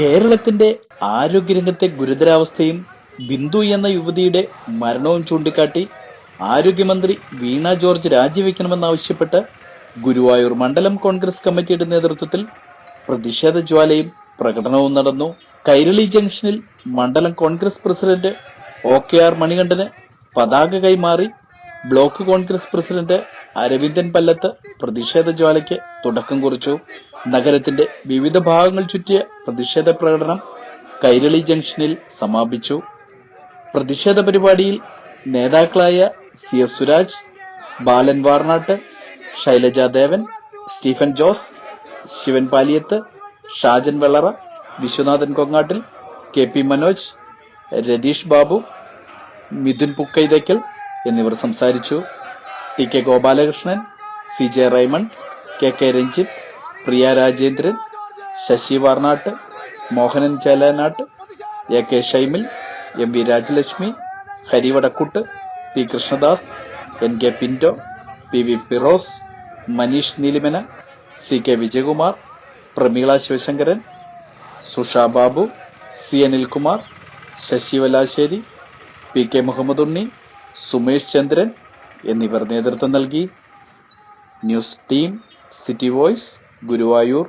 കേരളത്തിന്റെ ആരോഗ്യരംഗത്തെ ഗുരുതരാവസ്ഥയും ബിന്ദു എന്ന യുവതിയുടെ മരണവും ചൂണ്ടിക്കാട്ടി ആരോഗ്യമന്ത്രി വീണ ജോർജ് രാജിവെക്കണമെന്നാവശ്യപ്പെട്ട് ഗുരുവായൂർ മണ്ഡലം കോൺഗ്രസ് കമ്മിറ്റിയുടെ നേതൃത്വത്തിൽ പ്രതിഷേധ ജ്വാലയും പ്രകടനവും നടന്നു. കൈരളി ജംഗ്ഷനിൽ മണ്ഡലം Congress president O K R Manikandan പതാക കൈമാറി. ബ്ലോക്ക് കോൺഗ്രസ് പ്രസിഡന്റ് അരവിന്ദൻ പല്ലത്ത് പ്രതിഷേധ ജ്വാലയ്ക്ക് തുടക്കം കുറിച്ചു. നഗരത്തിന്റെ വിവിധ ഭാഗങ്ങൾ ചുറ്റിയ പ്രതിഷേധ പ്രകടനം കൈരളി ജംഗ്ഷനിൽ സമാപിച്ചു. പ്രതിഷേധ പരിപാടിയിൽ നേതാക്കളായ C S Suraj Balan Varnattu Shailaja Devan Stephen Jose Shivan Paliyath Shajan Vellara Viswanathan Kongattil K P Manoj Ratheesh Babu Mithun Pukkaithakkal എന്നിവർ സംസാരിച്ചു. T K Gopalakrishnan C J Raymond K K Ranjith Priya Rajendran Sasi Varnattu Mohanan Chelanattu A K Shaimil M V Rajalakshmi Harivadakkuttu P Krishnadas N K Pinto P V Firoz Maneesh Neelimana C K Vijayakumar Prameela Sivasankaran Susha Babu C Anilkumar Sasi Valassery P K Muhammad Unni Sumesh Chandran എന്നിവർ നേതൃത്വം നൽകി. News team City Voice Guruvayur.